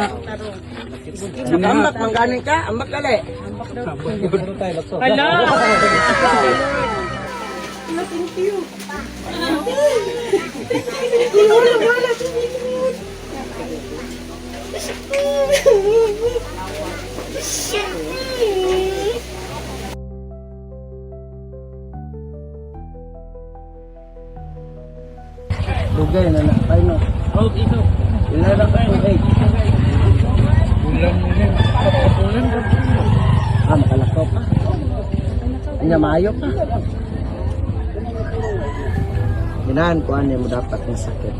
na. Ambak manggani ka, ambak gali. Hala! Dugay na na, tayo no. Oh, ito. Ilan na ka tubig? Ulam mo rin. Ulam mo Ah, makalakaw ka. Anya maayo ka. Ginahan ko ano mo dapat ng sakit.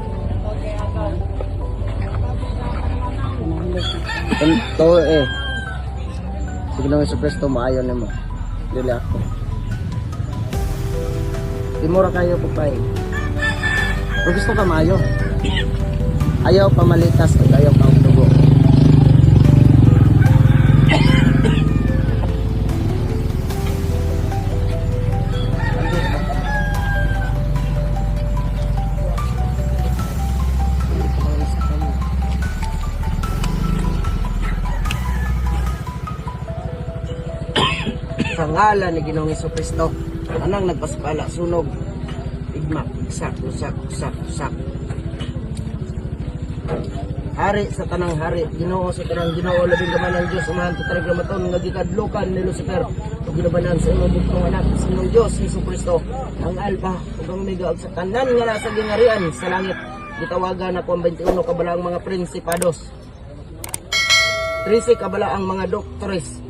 Ito eh. Sige naman sa presto maayo na mo. Dili ako. Di mo ra kayo kupay. Kung gusto ka maayo. Ayaw pamalitas at ayaw pa ngalan ni Ginoong Hesus Kristo anang nagpaspala sunog igma sak usak usak usak Hari sa tanang hari, Ginoo sa tanang Ginoo labing gaman ng Dios umahan to talaga maton nga gikadlukan ni Lucifer. Ug ginabanan sa imong bugtong anak sa imong Dios Hesus Kristo ang alba ug ang omega sa tanan nga nasa gingarian sa langit. Gitawagan ako ang 21 kabalaang mga prinsipados. 13 kabalaang mga doktores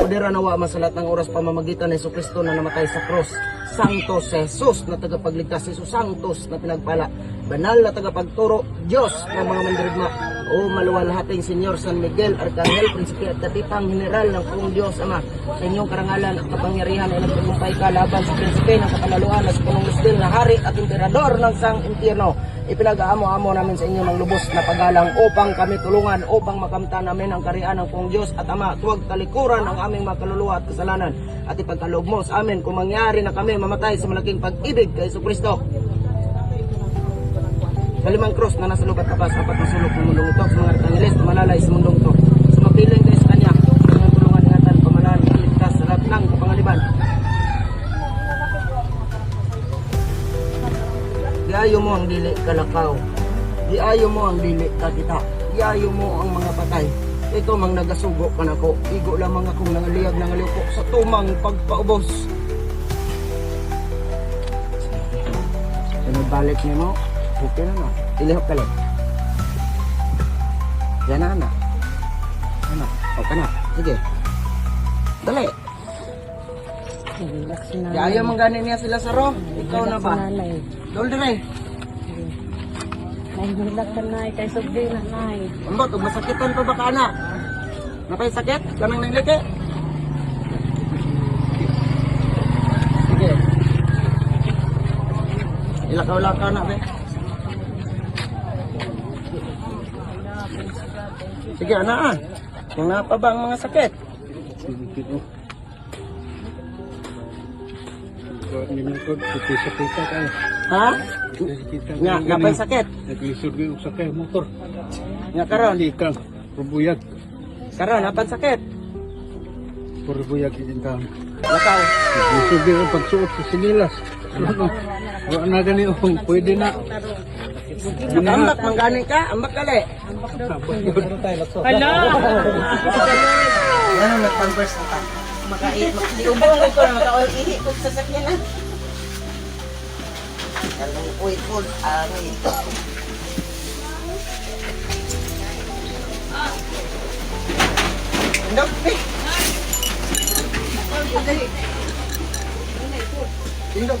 Pudera nawa masalat ng oras pamamagitan ni Kristo na namatay sa cross. Santos Jesus na tagapagligtas, Jesus Santos na pinagpala, banal na tagapagturo, Diyos ng mga mandirigma, o maluwalhating Senyor San Miguel, Arcangel, Prinsipe at Katipang General ng Pong Diyos Ama, sa inyong karangalan at kapangyarihan ay nagtagumpay ka laban sa Prinsipe ng kapanaluan at punong Isdil na hari at emperador ng sang impyerno. Ipinag-aamo-amo namin sa inyo ng lubos na pagalang upang kami tulungan upang makamta namin ang kariyan ng Pong Diyos at Ama. Tuwag talikuran ang aming mga kaluluwa at kasalanan at ipagkaloob mo sa amin kung mangyari na kami mamatay sa malaking pag-ibig kay Kristo. Sa limang krus na nasa lubat tapas, apat na sulok ng mundong ito, sa mga arkangeles na malalay sa mundong ito. Sumapiling kayo sa kanya, mga tulungan ingatan, pamalaan, kaligtas, sa lahat ng kapangaliban. Iayo mo ang dili kalakaw. Iayo mo ang dili kakita. Iayo mo ang mga patay. Ito mang nagasugo ka na ko. Igo lamang akong nangaliyag nangaliyok sa tumang pagpaubos. Ano balik niyo mo? Okay na na. Ilihok ka lang. Yan na na. Ano? Okay na. Sige. Dali. Relax na. Di ayaw mong ganin niya sila sa ro. Ikaw na ba? Dol dire. Relax ka na. Kay subdi na, nay. Ambot, ug masakitan pa ba ka na? Napay sakit? Kanang nangliki? Sige. Ilakaw-lakaw na, be. Sige, ana ah. Kung na pa ba ang mga sakit? Ha? Nga, napay sakit. Naglisod ko yung sakay motor. Nga karon, Hindi ka, purubuyag. karon napay sakit. Purubuyag yung ka. Lakaw. Naglisod ko yung pagsuot sa sinilas. Wala na gani oh, pwede na. Ambak manggani ka, ambak gali. Hala! Yan ang nag-converse na ta. Makaihit, makaihubong ko na makaihit ko sa sakyan na. Kalong uy po, angin. Ndok, eh. Indok.